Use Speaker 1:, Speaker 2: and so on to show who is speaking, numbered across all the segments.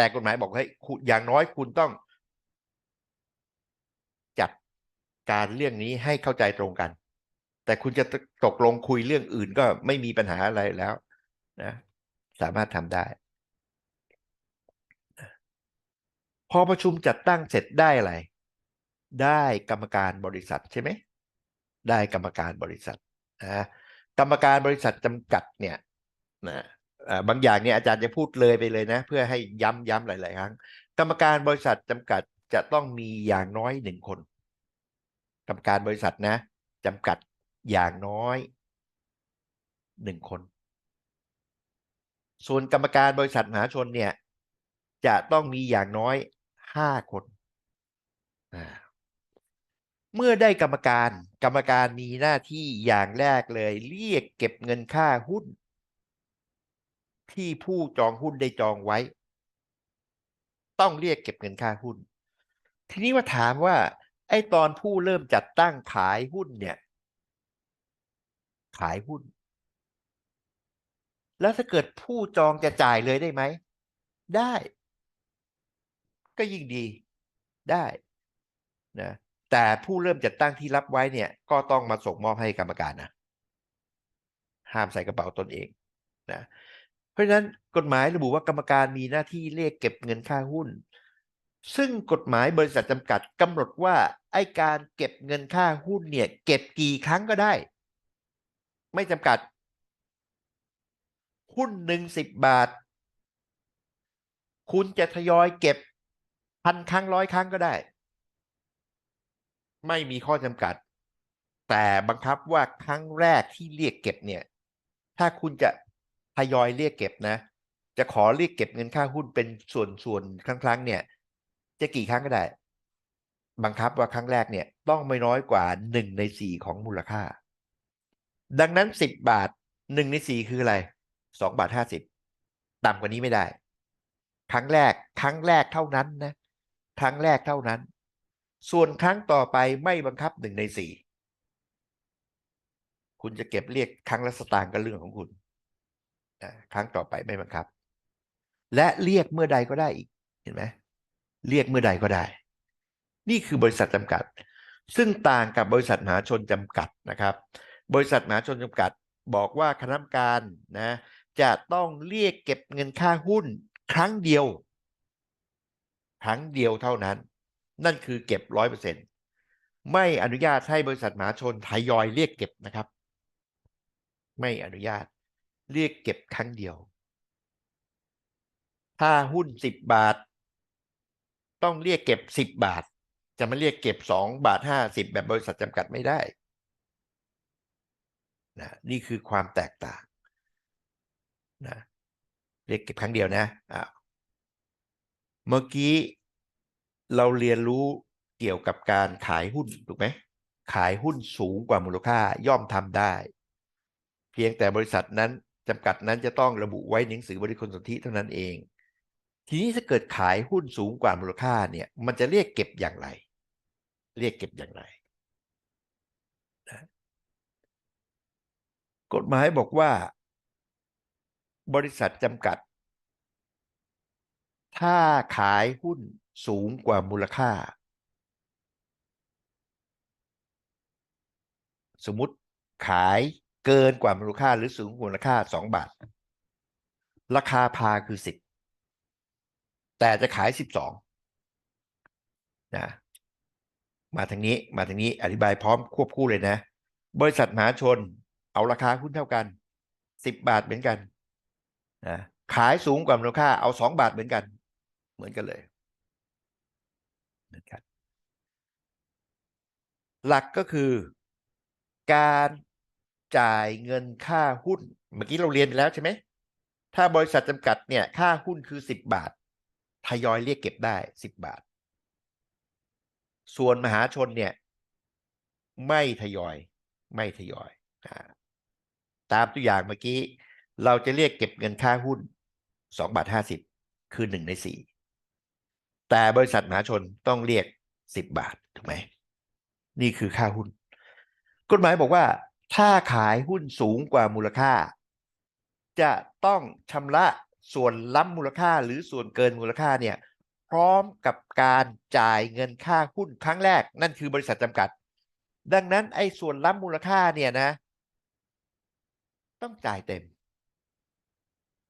Speaker 1: แต่กฎหมายบอกให้คุณอย่างน้อยคุณต้อง จัดการเรื่องนี้ให้เข้าใจตรงกัน แต่คุณจะตกลงคุยเรื่องอื่นก็ไม่มีปัญหาอะไรแล้วนะสามารถทำได้ พอประชุมจัดตั้งเสร็จได้อะไร ได้กรรมการบริษัทใช่ไหมได้กรรมการบริษัทนะกรรมการบริษัทจำกัดเนี่ยนะ บางอย่างเนี่ยอาจารย์จะพูดเลยไปเลยนะ เพื่อให้ย้ำย้ำหลาย ๆ ครั้ง กรรมการบริษัทจำกัดจะต้องมีอย่างน้อยหนึ่งคน กรรมการบริษัทนะจำกัดอย่างน้อยหนึ่งคน ส่วนกรรมการบริษัทมหาชนเนี่ย จะต้องมีอย่างน้อยห้าคน เมื่อได้กรรมการ กรรมการมีหน้าที่อย่างแรกเลย เรียกเก็บเงินค่าหุ้น ที่ผู้จองหุ้นได้จองไว้ ต้องเรียกเก็บเงินค่าหุ้น ทีนี้ว่าถามว่า ไอ้ตอนผู้เริ่มจัดตั้งขายหุ้นเนี่ย ขายหุ้น แล้วถ้าเกิดผู้จองจะจ่ายเลยได้ไหม ได้ ก็ยิ่งดีได้นะแต่ผู้เริ่มจัดตั้งที่รับไว้เนี่ย ก็ต้องมาส่งมอบให้กรรมการนะห้ามใส่กระเป๋าตนเองนะ ราะฉะนั้นกฎหมายระบุว่ากรรมการมีหน้าที่เรียกเก็บเงินค่าหุ้น ซึ่งกฎหมายบริษัทจำกัดกำหนดว่าไอการเก็บเงินค่าหุ้นเนี่ย เก็บกี่ครั้งก็ได้ ไม่จำกัด หุ้นหนึ่งสิบบาท คุณจะทยอยเก็บพันครั้งร้อยครั้งก็ได้ ไม่มีข้อจำกัด แต่บังคับว่าครั้งแรกที่เรียกเก็บเนี่ย ถ้าคุณจะ ยอยเรียกเก็บนะ จะขอเรียกเก็บเงินค่าหุ้นเป็นส่วนส่วนครั้งครั้งเนี่ย จะกี่ครั้งก็ได้ บังคับว่าครั้งแรกเนี่ย ต้องไม่น้อยกว่าหนึ่งในสี่ของมูลค่า ดังนั้นสิบบาทหนึ่งในสี่คืออะไรสองบาทห้าสิบต่ำกว่านี้ไม่ได้ ครั้งแรก ครั้งแรกเท่านั้นนะ ครั้งแรกเท่านั้น ส่วนครั้งต่อไปไม่บังคับหนึ่งในสี่คุณจะเก็บเรียกครั้งละสตางค์ก็เรื่องของคุณ นะครั้งต่อไปไม่บังคับ และเรียกเมื่อใดก็ได้อีกเห็นไหมเรียกเมื่อใดก็ได้ นี่คือบริษัทจำกัด ซึ่งต่างกับบริษัทมหาชนจำกัดนะครับ บริษัทมหาชนจำกัด บอกว่าคณะกรรมการนะจะต้องเรียกเก็บเงินค่าหุ้นครั้งเดียว ครั้งเดียวเท่านั้น นั่นคือเก็บร้อยเปอร์เซ็นไม่อนุญาตให้บริษัทมหาชนทยอยเรียกเก็บนะครับ ไม่อนุญาต เรียกเก็บครั้งเดียว ถ้าหุ้นสิบบาท ต้องเรียกเก็บสิบบาท จะมาเรียกเก็บสองบาทห้าสิบแบบบริษัทจำกัดไม่ได้นะนี่คือความแตกต่างนะเรียกเก็บครั้งเดียวนะอ่าเมื่อกี้เราเรียนรู้เกี่ยวกับการขายหุ้นถูกไหมขายหุ้นสูงกว่ามูลค่าย่อมทำได้ เพียงแต่บริษัทนั้น จำกัดนั้นจะต้องระบุไว้ในหนังสือบริคลสนธิเท่านั้นเอง ทีนี้ถ้าเกิดขายหุ้นสูงกว่ามูลค่าเนี่ย มันจะเรียกเก็บอย่างไร เรียกเก็บอย่างไรนะกฎหมายบอกว่า บริษัทจำกัด ถ้าขายหุ้นสูงกว่ามูลค่า สมมุติขาย เกินกว่ามูลค่าหรือสูงกว่ามูลค่าสองบาท ราคาพาคือสิบแต่จะขายสิบสองนะมาทางนี้มาทางนี้อธิบายพร้อมควบคู่เลยนะ บริษัทมหาชน เอาราคาหุ้นเท่ากันสิบบาทเหมือนกันนะขายสูงกว่ามูลค่าเอาสองบาทเหมือนกัน เหมือนกันเลยเหมือนกันหลักก็คือ การ จ่ายเงินค่าหุ้น เมื่อกี้เราเรียนไปแล้วใช่ไหม ถ้าบริษัทจำกัดเนี่ย ค่าหุ้นคือสิบบาท ทยอยเรียกเก็บได้สิบบาท ส่วนมหาชนเนี่ย ไม่ทยอย ไม่ทยอยอตามตัวอย่างเมื่อกี้ เราจะเรียกเก็บเงินค่าหุ้นสองบาทห้าสิบคือหนึ่งในสี่แต่บริษัทมหาชนต้องเรียกสิบบาทถูกไหมนี่คือค่าหุ้น กฎหมายบอกว่า ถ้าขายหุ้นสูงกว่ามูลค่า จะต้องชำระส่วนล้ำมูลค่าหรือส่วนเกินมูลค่าเนี่ยพร้อมกับการจ่ายเงินค่าหุ้นครั้งแรก นั่นคือบริษัทจำกัด ดังนั้นไอ้ส่วนล้ำมูลค่าเนี่ยนะ ต้องจ่ายเต็ม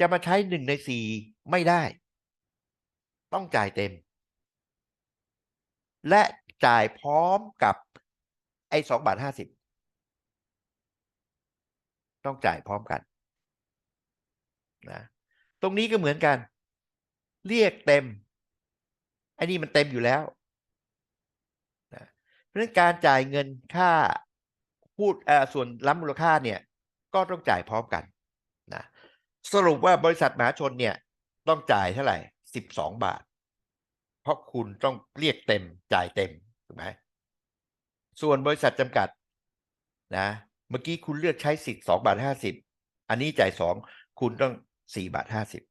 Speaker 1: จะมาใช้หนึ่งในสี่ไม่ได้ ต้องจ่ายเต็ม และจ่ายพร้อมกับไอ้สองบาทห้าสิบ ต้องจ่ายพร้อมกันนะตรงนี้ก็เหมือนกัน เรียกเต็มไอ้นี่มันเต็มอยู่แล้วนะเพราะฉะนั้นการจ่ายเงินค่าพูดเออส่วนล้ำมูลค่าเนี่ย ก็ต้องจ่ายพร้อมกันนะสรุปว่าบริษัทมหาชนเนี่ย ต้องจ่ายเท่าไหร่สิบสองบาท เพราะคุณต้องเรียกเต็มจ่ายเต็มถูกไหมส่วนบริษัทจำกัดนะ เมื่อกี้คุณเลือกใช้สิทธิ์สองบาทห้าสิบอันนี้จ่ายสองคุณต้องสี่บาทห้าสิบ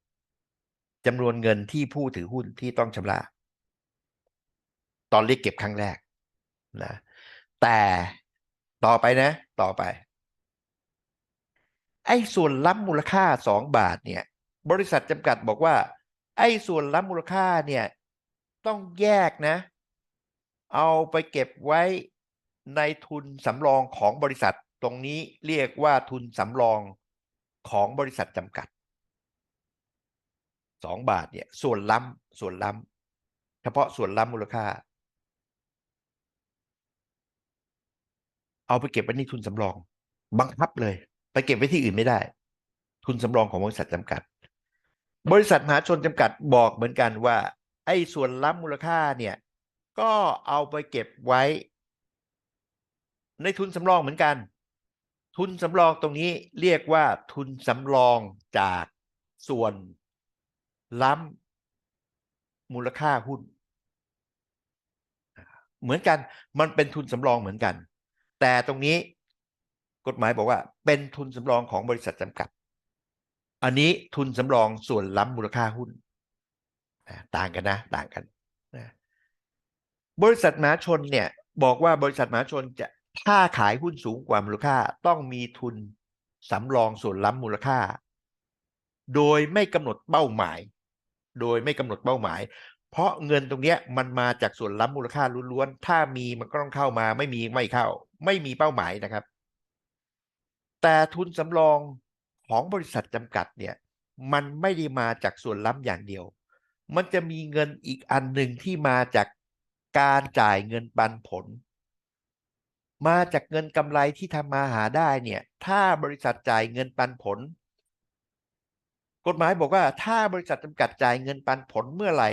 Speaker 1: จำนวนเงินที่ผู้ถือหุ้นที่ต้องชำระ ตอนเรียกเก็บครั้งแรกนะแต่ต่อไปนะ ต่อไป ไอ้ส่วนล้ำมูลค่าสองบาทเนี่ย บริษัทจำกัดบอกว่า ไอ้ส่วนล้ำมูลค่าเนี่ย ต้องแยกนะ เอาไปเก็บไว้ในทุนสำรองของบริษัท ตรงนี้เรียกว่าทุนสำรองของบริษัทจำกัดสองบาทเนี่ยส่วนล้ำส่วนล้ำเฉพาะส่วนล้ำมูลค่า เอาไปเก็บไว้ในทุนสำรอง บังคับเลย ไปเก็บไว้ที่อื่นไม่ได้ ทุนสำรองของบริษัทจำกัด บริษัทมหาชนจำกัดบอกเหมือนกันว่า ไอ้ส่วนล้ำมูลค่าเนี่ยก็เอาไปเก็บไว้ ในทุนสำรองเหมือนกัน ทุนสำรองตรงนี้เรียกว่าทุนสำรองจากส่วนล้ำมูลค่าหุ้น เหมือนกันมันเป็นทุนสำรองเหมือนกัน แต่ตรงนี้กฎหมายบอกว่า เป็นทุนสำรองของบริษัทจำกัด อันนี้ทุนสำรองส่วนล้ำมูลค่าหุ้น ต่างกันนะ ต่างกัน บริษัทมหาชนเนี่ยบอกว่าบริษัทมหาชนจะ ถ้าขายหุ้นสูงกว่ามูลค่าต้องมีทุนสำรองส่วนล้ำมูลค่า โดยไม่กำหนดเป้าหมาย โดยไม่กำหนดเป้าหมาย เพราะเงินตรงเนี้ยมันมาจากส่วนล้ำมูลค่าล้วนๆถ้ามีมันก็ต้องเข้ามา ไม่มีไม่เข้า ไม่มีเป้าหมายนะครับ แต่ทุนสำรองของบริษัทจำกัดเนี่ย มันไม่ได้มาจากส่วนล้ำอย่างเดียว มันจะมีเงินอีกอันหนึ่งที่มาจากการจ่ายเงินปันผล มาจากเงินกำไรที่ทำมาหาได้เนี่ย ถ้าบริษัทจ่ายเงินปันผล กฎหมายบอกว่าถ้าบริษัทจำกัดจ่ายเงินปันผลเมื่อไหร่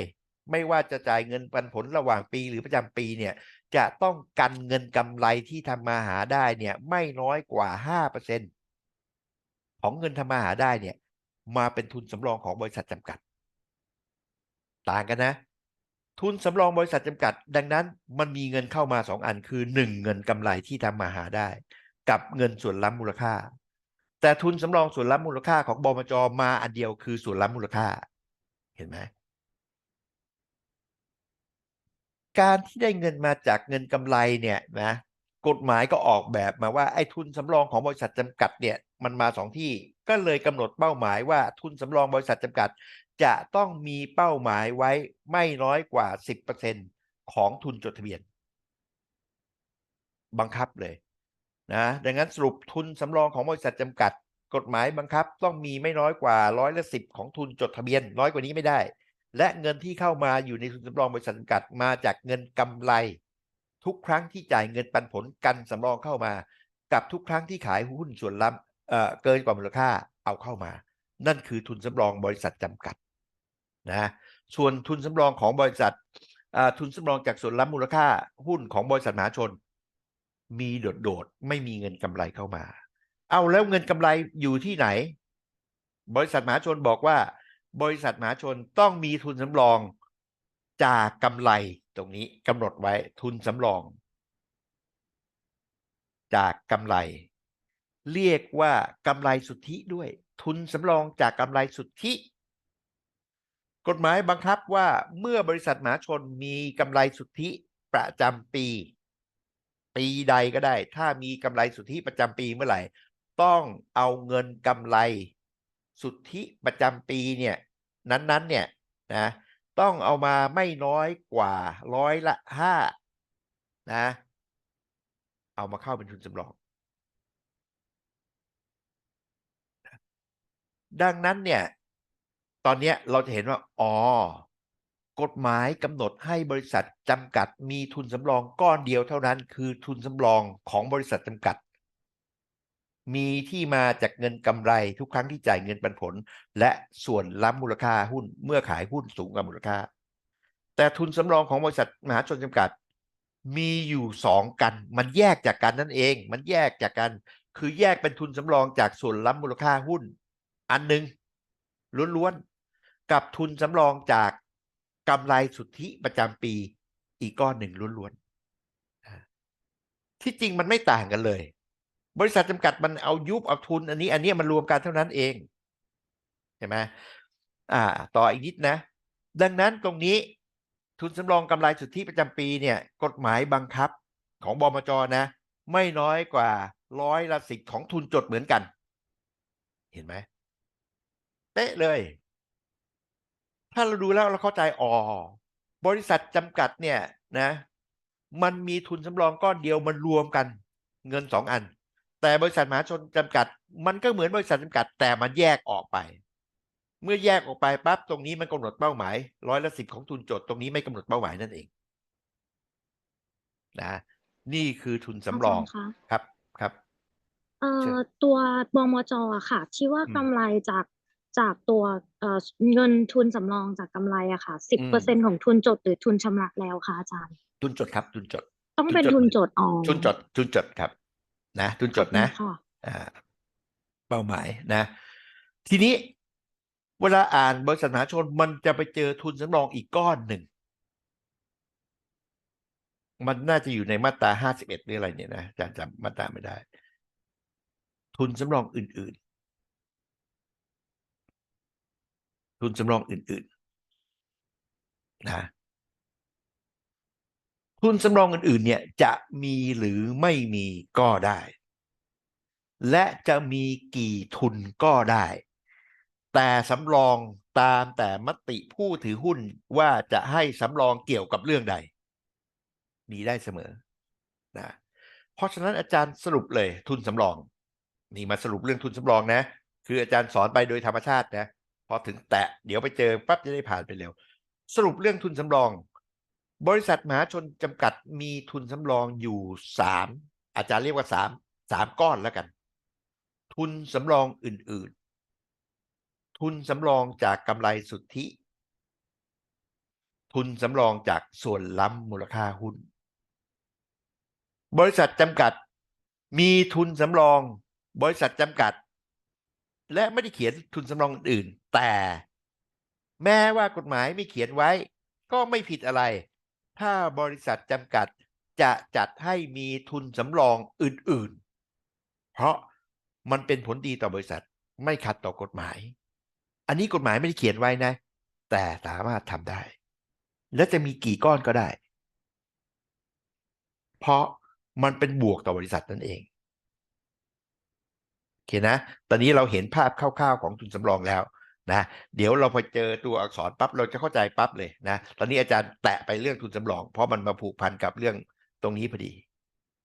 Speaker 1: ไม่ว่าจะจ่ายเงินปันผลระหว่างปีหรือประจำปีเนี่ย จะต้องกันเงินกำไรที่ทำมาหาได้เนี่ย ไม่น้อยกว่าห้าเปอร์เซ็นของเงินทำมาหาได้เนี่ย มาเป็นทุนสำรองของบริษัทจำกัด ต่างกันนะ ทุนสำรองบริษัทจำกัด ดังนั้นมันมีเงินเข้ามาสองอันคือหนึ่งเงินกำไรที่ทำมาหาได้ กับเงินส่วนล้ำมูลค่า แต่ทุนสำรองส่วนล้ำมูลค่าของบมจมาอันเดียวคือส่วนล้ำมูลค่า เห็นไหมการที่ได้เงินมาจากเงินกำไรเนี่ยนะกฎหมายก็ออกแบบมาว่าไอ้ทุนสำรองของบริษัทจำกัดเนี่ยมันมาสองที่ก็เลยกำหนดเป้าหมายว่าทุนสำรองบริษัทจำกัด จะต้องมีเป้าหมายไว้ไม่น้อยกว่า 10%ของทุนจดทะเบียน บังคับเลยนะดังนั้นสรุปทุนสำรองของบริษัทจำกัด กฎหมายบังคับ ต้องมีไม่น้อยกว่าร้อยละสิบของทุนจดทะเบียน น้อยกว่านี้ไม่ได้ และเงินที่เข้ามาอยู่ในทุนสำรองบริษัทจำกัดมาจากเงินกำไร ทุกครั้งที่จ่ายเงินปันผลกันสำรองเข้ามา กับทุกครั้งที่ขายหุ้นส่วนล้ำเเกินกว่ามูลค่าเอาเข้ามา นั่นคือทุนสำรองบริษัทจำกัด นะส่วนทุนสำรองของบริษัททุนสำรองจากส่วนล้ำมูลค่าหุ้นของบริษัทมหาชน มีโดดๆไม่มีเงินกำไรเข้ามา เอาแล้วเงินกำไรอยู่ที่ไหน บริษัทมหาชนบอกว่า บริษัทมหาชนต้องมีทุนสำรองจากกำไรตรงนี้กำหนดไว้ทุนสำรอง จากกำไร เรียกว่ากำไรสุทธิด้วย ทุนสำรองจากกำไรสุทธิ กฎหมายบังคับว่าเมื่อบริษัทมหาชนมีกำไรสุทธิประจำปี ปีใดก็ได้ ถ้ามีกำไรสุทธิประจำปีเมื่อไหร่ ต้องเอาเงินกำไรสุทธิประจำปีเนี่ยนั้นๆเนี่ยนะต้องเอามาไม่น้อยกว่าร้อยละห้านะ เอามาเข้าเป็นทุนสำรองดังนั้นเนี่ย ตอนเนี้ยเราจะเห็นว่า อ๋อ กฎหมายกำหนดให้บริษัทจำกัดมีทุนสำรองก้อนเดียวเท่านั้น คือทุนสำรองของบริษัทจำกัด มีที่มาจากเงินกำไรทุกครั้งที่จ่ายเงินปันผล และส่วนล้ำมูลค่าหุ้นเมื่อขายหุ้นสูงกว่ามูลค่า แต่ทุนสำรองของบริษัทมหาชนจำกัด มีอยู่สองกัน มันแยกจากกันนั่นเอง มันแยกจากกัน คือแยกเป็นทุนสำรองจากส่วนล้ำมูลค่าหุ้น อันหนึ่งล้วนๆ กับทุนสำรองจากกำไรสุทธิประจำปีอีกก้อนหนึ่งล้วนๆที่จริงมันไม่ต่างกันเลย บริษัทจำกัดมันเอายุบเอาทุน อันนี้ อันนี้มันรวมกันเท่านั้นเองใช่ไหมอ่า ต่ออีกนิดนะ ดังนั้นตรงนี้ทุนสำรองกำไรสุทธิประจำปีเนี่ย กฎหมายบังคับของบมจนะ ไม่น้อยกว่าร้อยละสิบของทุนจดเหมือนกัน เห็นไหมเป๊ะเลย ถ้าเราดูแล้วเราเข้าใจอ๋อบริษัทจำกัดเนี่ยนะ มันมีทุนสำรองก้อนเดียวมันรวมกันเงินสองอัน แต่บริษัทมหาชนจำกัด มันก็เหมือนบริษัทจำกัด แต่มันแยกออกไป เมื่อแยกออกไปปั๊บตรงนี้มันกำหนดเป้าหมายร้อยละสิบของทุนจดตรงนี้ไม่กำหนดเป้าหมายนั่นเองนะนี่คือทุนสำรองา
Speaker 2: จารย์คะ
Speaker 1: ครับครับ
Speaker 2: เอ่
Speaker 1: เชิ
Speaker 2: อ
Speaker 1: ญ
Speaker 2: ตัวบมจอะค่ะ ที่ว่า
Speaker 1: อืม
Speaker 2: กำไรจาก จากตัวเอ่อเงินทุนสำรองจากกำไรอะค่ะสิบ
Speaker 1: อื
Speaker 2: เปอร์เซ็น
Speaker 1: ม
Speaker 2: ของทุนจดหรือทุนชำระแล้วคะอาจารย์
Speaker 1: ทุนจดครับ ทุนจด
Speaker 2: ต้อง
Speaker 1: ทุน
Speaker 2: เป็น
Speaker 1: จด
Speaker 2: ทุนจดอ๋อ
Speaker 1: ทุนจด ทุนจดครับ นะ ทุนจ
Speaker 2: ขอบ
Speaker 1: ด
Speaker 2: คุณ
Speaker 1: นะ
Speaker 2: ค่ะ
Speaker 1: อ่าเป้าหมายนะ ทีนี้เวลาอ่านบริษัทมหาชนมันจะไปเจอทุนสำรองอีกก้อนหนึ่ง มันน่าจะอยู่ในมาตราห้าสิบเอ็ดหรืออะไรเนี่ยนะอาจารย์จำมาตราไม่ได้ ทุนสำรองอื่น ๆ ทุนสำรองอื่นๆนะทุนสำรองอื่นๆเนี่ยจะมีหรือไม่มีก็ได้ และจะมีกี่ทุนก็ได้ แต่สำรองตามแต่มติผู้ถือหุ้นว่าจะให้สำรองเกี่ยวกับเรื่องใด มีได้เสมอนะเพราะฉะนั้นอาจารย์สรุปเลยทุนสำรอง นี่มาสรุปเรื่องทุนสำรองนะ คืออาจารย์สอนไปโดยธรรมชาตินะ อถึงแตะเดี๋ยวไปเจอปั๊บจะได้ผ่านไปเร็ว สรุปเรื่องทุนสำรอง บริษัทมหาชนจำกัดมีทุนสำรองอยู่สามอาจารย์เรียกว่าสามสามก้อนแล้วกัน ทุนสำรองอื่น ๆ ทุนสำรองจากกำไรสุทธิ ทุนสำรองจากส่วนล้ำมูลค่าหุ้น บริษัทจำกัดมีทุนสำรอง บริษัทจำกัด และไม่ได้เขียนทุนสำรองอื่น แต่แม้ว่ากฎหมายไม่เขียนไว้ ก็ไม่ผิดอะไร ถ้าบริษัทจำกัดจะจัดให้มีทุนสำรองอื่น ๆ เพราะมันเป็นผลดีต่อบริษัทไม่ขัดต่อกฎหมาย อันนี้กฎหมายไม่ได้เขียนไว้นะ แต่สามารถทำได้ และจะมีกี่ก้อนก็ได้ เพราะมันเป็นบวกต่อบริษัทนั่นเองโอเคนะ ตอนนี้เราเห็นภาพคร่าวๆของทุนสำรองแล้ว นะเดี๋ยวเราพอเจอตัวอักษรปั๊บเราจะเข้าใจปั๊บเลยนะตอนนี้อาจารย์แตะไปเรื่องทุนสำรอง เพราะมันมาผูกพันกับเรื่องตรงนี้พอดี